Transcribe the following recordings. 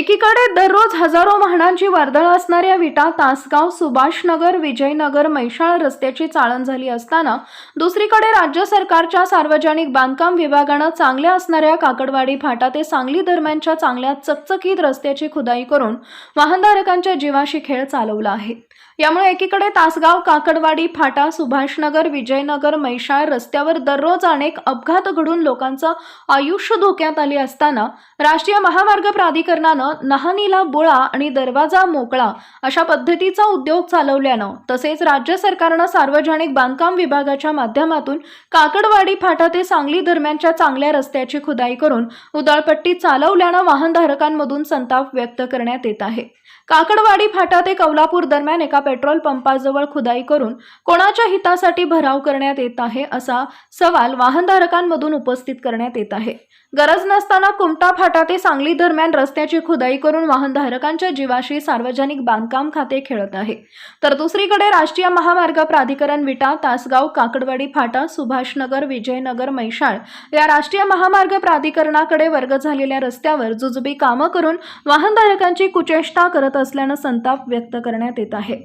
एकीकडे दररोज हजारो वाहनांची वर्दळ असणाऱ्या विटा तासगाव सुभाषनगर विजयनगर मैशाळ रस्त्याची चाळण झाली असताना दुसरीकडे राज्य सरकारच्या सार्वजनिक बांधकाम विभागानं चांगल्या असणाऱ्या काकडवाडी फाटा ते सांगली दरम्यानच्या चांगल्या चकचकीत रस्त्याची खुदाई करून वाहनधारकांच्या जीवाशी खेळ चालवला आहे. यामुळे एकीकडे तासगाव काकडवाडी फाटा सुभाषनगर विजयनगर मैशाळ रस्त्यावर दररोज अनेक अपघात घडून लोकांचं आयुष्य धोक्यात आले असताना राष्ट्रीय महामार्ग प्राधिकरणानं नहानीला बोळा आणि दरवाजा मोकळा अशा पद्धतीचा उद्योग चालवल्यानं तसेच राज्य सरकारनं सार्वजनिक बांधकाम विभागाच्या माध्यमातून काकडवाडी फाटा ते सांगली दरम्यानच्या चांगल्या रस्त्याची खुदाई करून उदळपट्टी चालवल्यानं वाहनधारकांमधून संताप व्यक्त करण्यात येत आहे. काकडवाडी फाटा ते कौलापूर दरम्यान एका पेट्रोल पंपाजवळ खुदाई करून कोणाच्या हितासाठी भराव करण्यात येत आहे असा सवाल वाहनधारकांमधून उपस्थित करण्यात येत आहे. गरज नसताना कुमटा फाटा ते सांगली दरम्यान रस्त्याची खुदाई करून वाहनधारकांच्या जीवाशी सार्वजनिक बांधकाम खाते खेळत आहे. तर दुसरीकडे राष्ट्रीय महामार्ग प्राधिकरण विटा तासगाव काकडवाडी फाटा सुभाषनगर विजयनगर मैशाळ या राष्ट्रीय महामार्ग प्राधिकरणाकडे वर्ग झालेल्या रस्त्यावर जुजबी कामं करून वाहनधारकांची कुचेष्टा करत असल्यानं संताप व्यक्त करण्यात येत आहे.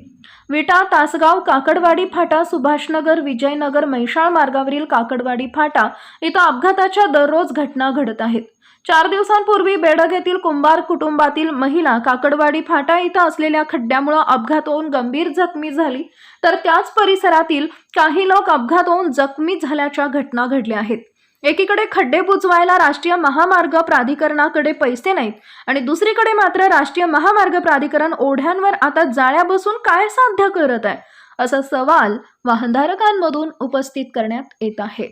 विटा तासगाव काकडवाडी फाटा सुभाषनगर विजयनगर मैशाळ मार्गावरील काकडवाडी फाटा इथं अपघाताच्या दररोज घटना घडत आहेत. चार दिवसांपूर्वी बेडग येथील कुंभार कुटुंबातील महिला काकडवाडी फाटा इथं असलेल्या खड्ड्यामुळे अपघात होऊन गंभीर जखमी झाली. तर त्याच परिसरातील काही लोक अपघात होऊन जखमी झाल्याच्या घटना घडल्या आहेत. एकीकडे खड्डे बुजवायला राष्ट्रीय महामार्ग प्राधिकरणाकडे पैसे नाहीत आणि दुसरीकडे मात्र राष्ट्रीय महामार्ग प्राधिकरण ओढ्यांवर आता जाळ्या बसून काय साध्य करत आहे असा सवाल वाहनधारकांमधून उपस्थित करण्यात येत आहे.